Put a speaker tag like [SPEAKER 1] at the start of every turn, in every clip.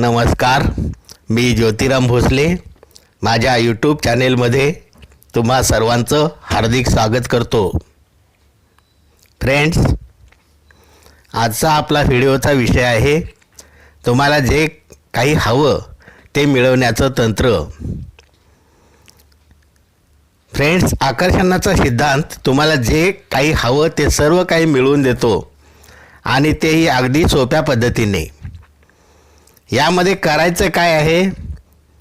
[SPEAKER 1] नमस्कार मी ज्योतिराम भोसले. माझ्या यूट्यूब चॅनेलमध्ये तुम्हा सर्वांचं हार्दिक स्वागत करतो. फ्रेंड्स आजचा आपला व्हिडिओचा विषय आहे तुम्हाला जे काही हवं ते मिळवण्याचं तंत्र. फ्रेंड्स आकर्षणाचा सिद्धांत तुम्हाला जे काही हवं ते सर्व काही मिळवून देतो. आणि तेही अगदी सोप्या पद्धतीने. यामध्ये करायचं काय आहे?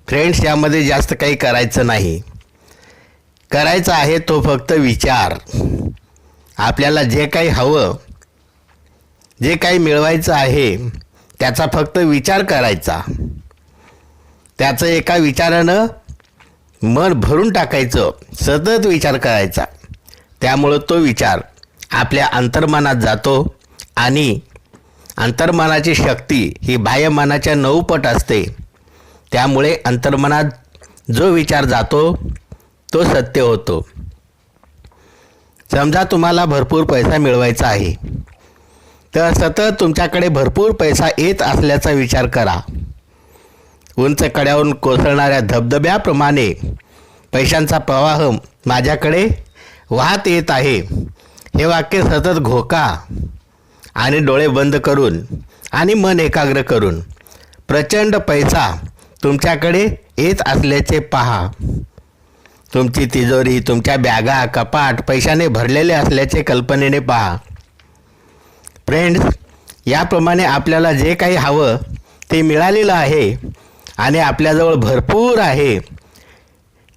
[SPEAKER 1] फ्रेंड्स यामध्ये जास्त काही करायचं नाही. करायचं आहे तो फक्त विचार. आपल्याला जे काही हवं जे काही मिळवायचं आहे त्याचा फक्त विचार करायचा. त्याचं एका विचारानं मन भरून टाकायचं सतत विचार करायचा. त्यामुळं तो विचार आपल्या अंतर्मनात जातो आणि अंतर्मनाची शक्ती ही बाह्यमनाच्या नऊपट असते. त्यामुळे अंतर्मनात जो विचार जातो तो सत्य होतो. समजा तुम्हाला भरपूर पैसा मिळवायचा आहे. तर सतत तुमच्याकडे भरपूर पैसा येत असल्याचा विचार करा. उंच कड्याहून कोसळणाऱ्या धबधब्याप्रमाणे पैशांचा प्रवाह माझ्याकडे वाहत येत आहे. हे वाक्य सतत घोका. आणि डोळे बंद करून आणि मन एकाग्र करून. प्रचंड पैसा तुमच्याकडे येत असल्याचे पहा. तुमची तिजोरी तुमच्या बॅगा कपाट पैशाने भरलेले असल्याचे कल्पनेने पहा. फ्रेंड्स याप्रमाणे आपल्याला जे काही हवं ते मिळालेलं आहे आणि आपल्याजवळ भरपूर आहे.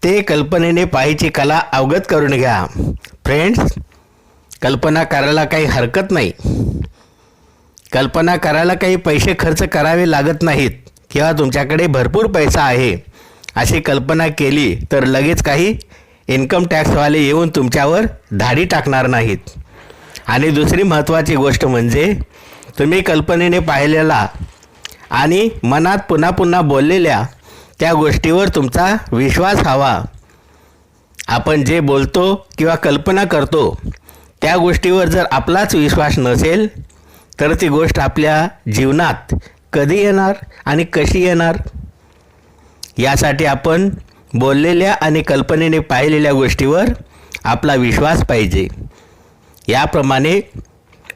[SPEAKER 1] ते कल्पनेने पाहायची कला अवगत करून घ्या. फ्रेंड्स कल्पना करायला काही हरकत नाही. कल्पना करायला काही पैसे खर्च करावे लागत नाहीत किंवा तुमच्याकडे भरपूर पैसा आहे अशी कल्पना केली तर लगेच काही इन्कम टॅक्सवाले येऊन तुमच्यावर धाडी टाकणार नाहीत. आणि दुसरी महत्त्वाची गोष्ट म्हणजे तुम्ही कल्पनेने पाहिलेला आणि मनात पुन्हा पुन्हा बोललेल्या त्या गोष्टीवर तुमचा विश्वास हवा. आपण जे बोलतो किंवा कल्पना करतो त्या गोष्टीवर जर आपलाच विश्वास नसेल तर ती गोष्ट आपल्या जीवनात कधी येणार आणि कशी येणार? यासाठी आपण बोललेल्या आणि कल्पनेने पाहिलेल्या गोष्टीवर आपला विश्वास पाहिजे. याप्रमाणे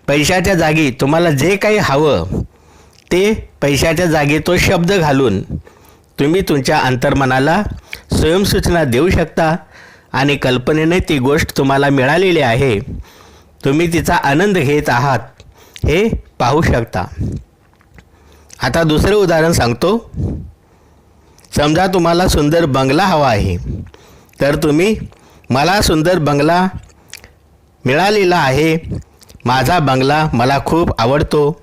[SPEAKER 1] पैशाच्या जागी तुम्हाला जे काही हवं ते पैशाच्या जागी तो शब्द घालून तुम्ही तुमच्या अंतर्मनाला स्वयंसूचना देऊ शकता. आणि कल्पनेने ती गोष्ट तुम्हाला मिळालेली आहे. तुम्ही तिचा आनंद घेत आहात. हे पाहू शकता. आता दुसरं उदाहरण सांगतो. समजा तुम्हाला सुंदर बंगला हवा आहे. तर तुम्ही मला सुंदर बंगला मिळालेला आहे. माझा बंगला मला खूप आवडतो.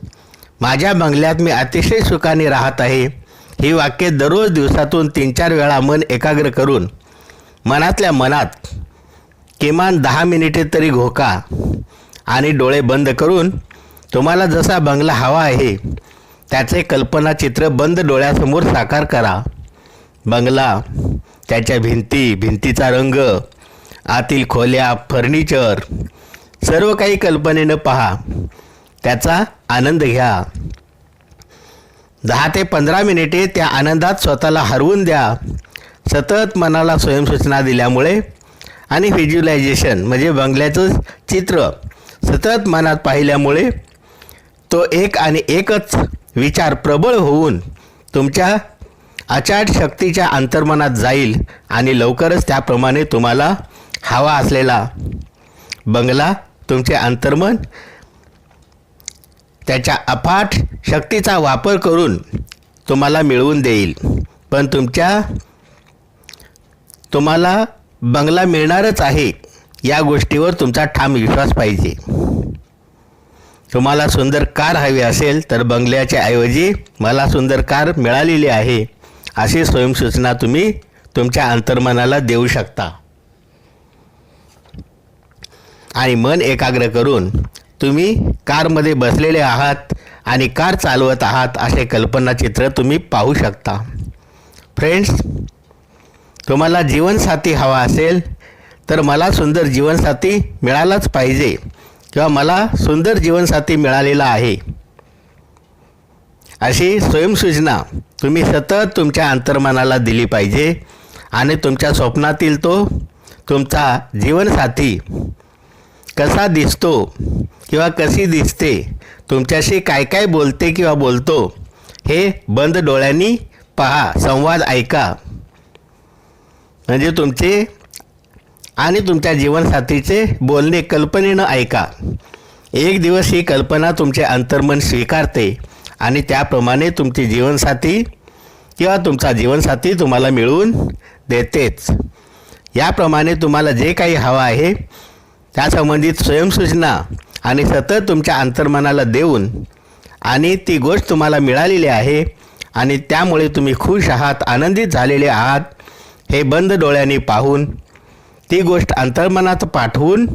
[SPEAKER 1] माझ्या बंगल्यात मी अतिशय सुखाने राहत आहे. ही वाक्य दररोज दिवसातून तीन चार वेळा मन एकाग्र करून मनातल्या मनात किमान दहा मिनिटे तरी घोका आणि डोळे बंद करून तुम्हाला जसा बंगला हवा आहे त्याचे कल्पनाचित्र बंद डोळ्यासमोर साकार करा. बंगला त्याच्या भिंती भिंतीचा रंग आतील खोल्या फर्निचर सर्व काही कल्पनेनं पहा. त्याचा आनंद घ्या. दहा ते पंधरा मिनिटे त्या आनंदात स्वतःला हरवून द्या. सतत मनाला स्वयंसूचना दिल्यामुळे आणि व्हिज्युलायझेशन म्हणजे बंगल्याचं चित्र सतत मनात पाहिल्यामुळे तो एक आणि एकच विचार प्रबळ होऊन तुमच्या अचाट शक्तीच्या अंतर्मनात जाईल आणि लवकरच त्याप्रमाणे तुम्हाला हवा असलेला बंगला तुमचे अंतर्मन त्याच्या अफाट शक्तीचा वापर करून तुम्हाला मिळवून देईल. पण तुमच्या तुम्हाला बंगला मिळणारच आहे या गोष्टीवर तुमचा ठाम विश्वास पाहिजे. तुम्हाला सुंदर कार हवी असेल तर बंगल्याच्या ऐवजी मला सुंदर कार मिळालेली आहे अशी स्वयंसूचना तुम्ही तुमच्या अंतर्मनाला देऊ शकता. आणि मन एकाग्र करून तुम्ही कारमध्ये बसलेले आहात आणि कार चालवत आहात असे कल्पनाचित्र तुम्ही पाहू शकता. फ्रेंड्स तुम्हाला जीवनसाथी हवा असेल तर मला सुंदर जीवनसाथी मिळालाच पाहिजे. किंवा मला सुंदर जीवनसाथी मिळालेला आहे. अशी स्वयंसूचना तुम्ही सतत तुमच्या अंतर्मनाला दिली पाहिजे. आणि तुमच्या स्वप्नातील तो तुमचा जीवनसाथी कसा दिसतो किंवा कशी दिसते तुमच्याशी काय काय बोलते किंवा बोलतो हे बंद डोळ्यांनी पहा संवाद ऐका. म्हणजे तुमचे आणि तुमच्या जीवनसाथीचे बोलणे कल्पनेनं ऐका. एक दिवस ही कल्पना तुमचे अंतर्मन स्वीकारते आणि त्याप्रमाणे तुमची जीवनसाथी किंवा तुमचा जीवनसाथी तुम्हाला मिळवून देतेच. याप्रमाणे तुम्हाला जे काही हवं आहे त्यासंबंधित स्वयंसूचना आणि सतत तुमच्या अंतर्मनाला देऊन आणि ती गोष्ट तुम्हाला मिळालेली आहे आणि त्यामुळे तुम्ही खुश आहात आनंदित झालेले आहात हे बंद डोळ्यांनी पाहून ती गोष्ट अंतर्मनात पाठवून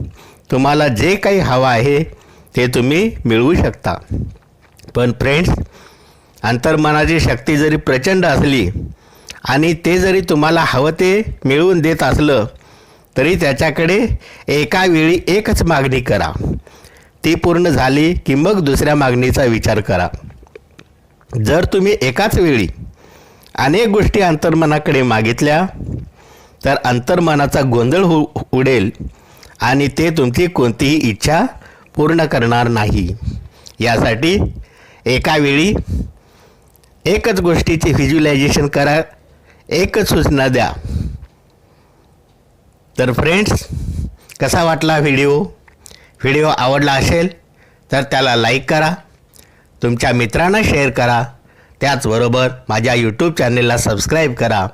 [SPEAKER 1] तुम्हाला जे काही हवं आहे ते तुम्ही मिळवू शकता. पण फ्रेंड्स अंतर्मनाची शक्ती जरी प्रचंड असली आणि ते जरी तुम्हाला हवं ते मिळवून देत असलं तरी त्याच्याकडे एका वेळी एकच मागणी करा. ती पूर्ण झाली की मग दुसऱ्या मागणीचा विचार करा. जर तुम्ही एकाच वेळी अनेक गोष्टी अंतर्मनाकडे मागितल्या तर अंतर्मनाचा गोंधळ हो उडेल आणि ते तुमची कोणतीही इच्छा पूर्ण करणार नाही. यासाठी एकावेळी एकच गोष्टीची व्हिज्युलायझेशन करा एकच सूचना द्या. तर फ्रेंड्स कसा वाटला व्हिडिओ? व्हिडिओ आवडला असेल तर त्याला लाईक करा तुमच्या मित्रांना शेअर करा. त्याचबरोबर माझ्या यूट्यूब चॅनेलला सबस्क्राईब करा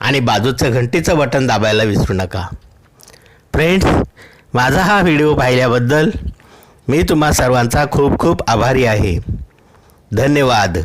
[SPEAKER 1] आणि बाजूचं घंटीचं बटन दाबायला विसरू नका. फ्रेंड्स माझा हा व्हिडिओ पाहिल्याबद्दल मी तुम्हा सर्वांचा खूप खूप आभारी आहे. धन्यवाद.